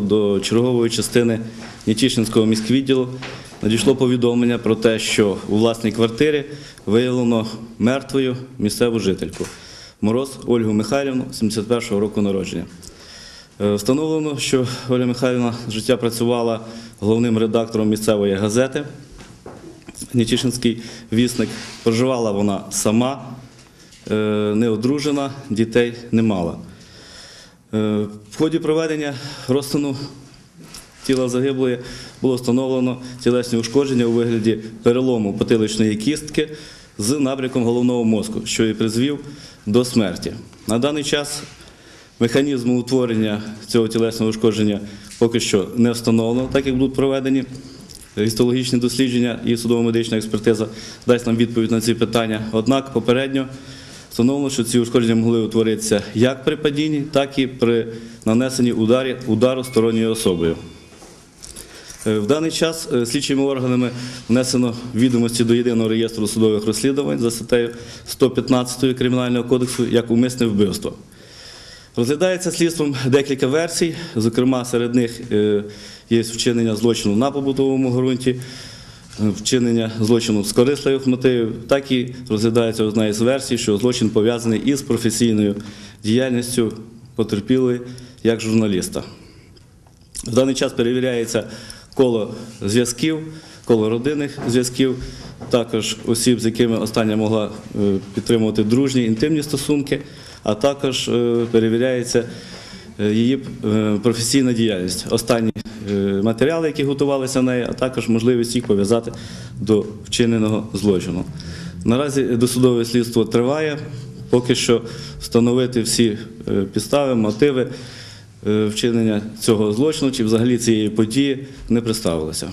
до чергової частини Нетішинського міськвідділу надійшло повідомлення про те, що у власній квартирі виявлено мертвою місцеву жительку Мороз Ольгу Михайлівну, 71-го року народження. Е, Встановлено, що Оля Михайлівна життя працювала головним редактором місцевої газети Нетішинський вісник. Проживала вона сама, е, не одружена, дітей не мала. Е, В ході проведення розтину тіла загиблої було встановлено тілесні ушкодження у вигляді перелому потиличної кістки з набряком головного мозку, що і призвів до смерті. На даний час механізм утворення цього тілесного ушкодження поки що не встановлено, так як будуть проведені гістологічні дослідження і судово-медична експертиза дасть нам відповідь на ці питання. Однак попередньо встановлено, що ці ушкодження могли утворитися як при падінні, так і при нанесенні ударі, удару сторонньою особою. Е, В даний час е, слідчими органами внесено відомості до єдиного реєстру судових розслідувань за статтею 115 Кримінального кодексу як умисне вбивство. Розглядається слідством декілька версій, зокрема, серед них е, є вчинення злочину на побутовому ґрунті, вчинення злочину з корисливих мотивів, так і розглядається одна із версій, що злочин пов'язаний із професійною діяльністю потерпілої як журналіста. В даний час перевіряється коло зв'язків, коло родинних зв'язків, також осіб, з якими остання могла е, підтримувати дружні інтимні стосунки, а також е, перевіряється е, її професійна діяльність. Останні матеріали, які готувалися нею, а також можливість їх пов'язати до вчиненого злочину. Наразі досудове слідство триває. Поки що встановити всі е, підстави, мотиви е, вчинення цього злочину чи взагалі цієї події не представилося.